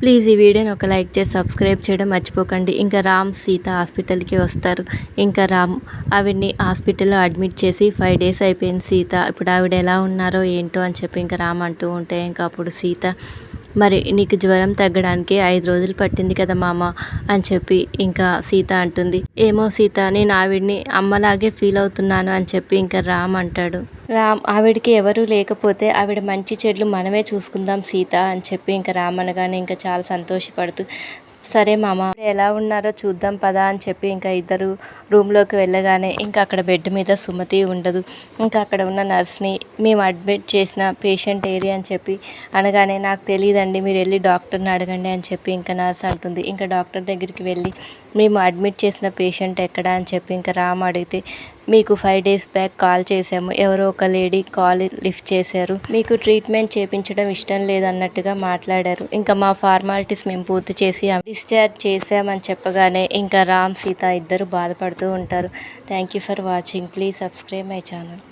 Please ఈ వీడియోని ఒక లైక్ చేసి సబ్స్క్రైబ్ చేయడం మర్చిపోకండి. ఇంకా రామ్ సీత హాస్పిటల్కి వస్తారు. ఇంకా రామ్ ఆవిడ్ని హాస్పిటల్లో అడ్మిట్ చేసి ఫైవ్ డేస్ అయిపోయింది. సీత ఇప్పుడు ఆవిడ ఎలా ఉన్నారో ఏంటో అని చెప్పి ఇంకా రామ్ అంటూ ఉంటే ఇంకా అప్పుడు సీత మరి నీకు జ్వరం తగ్గడానికి ఐదు రోజులు పట్టింది కదా మామ అని చెప్పి ఇంకా సీత అంటుంది. ఏమో సీత నేను ఆవిడ్ని అమ్మలాగే ఫీల్ అవుతున్నాను అని చెప్పి ఇంకా రామ్ అంటాడు. రామ్ ఆవిడకి ఎవరు లేకపోతే ఆవిడ మంచి చెడ్లు మనమే చూసుకుందాం సీత అని చెప్పి ఇంకా రామ్ అనగానే ఇంకా చాలా సంతోషపడుతూ సరే మామ. ఎలా ఉన్నారో చూద్దాం పదా అని చెప్పి ఇంకా ఇద్దరు రూమ్లోకి వెళ్ళగానే ఇంకా అక్కడ బెడ్ మీద సుమతి ఉండదు. ఇంకా అక్కడ ఉన్న నర్స్ని మేము అడ్మిట్ చేసిన పేషెంట్ ఏరియా అని చెప్పి అనగానే నాకు తెలియదండి మీరు వెళ్ళి డాక్టర్ని అడగండి అని చెప్పి ఇంకా నర్స్ అంటుంది. ఇంకా డాక్టర్ దగ్గరికి వెళ్ళి మేము అడ్మిట్ చేసిన పేషెంట్ ఎక్కడ? అని చెప్పి ఇంకా రామ్ అడిగితే మీకు ఫైవ్ డేస్ బ్యాక్ కాల్ చేసాము ఎవరో ఒక లేడీ కాల్ లిఫ్ట్ చేశారు. మీకు ట్రీట్మెంట్ చేపించడం ఇష్టం లేదన్నట్టుగా మాట్లాడారు. ఇంకా మా ఫార్మాలిటీస్ మేము పూర్తి చేసి డిశ్చార్జ్ చేసామని చెప్పగానే ఇంకా రామ్ సీత ఇద్దరు బాధపడుతూ ఉంటారు. Thank you for watching please subscribe my channel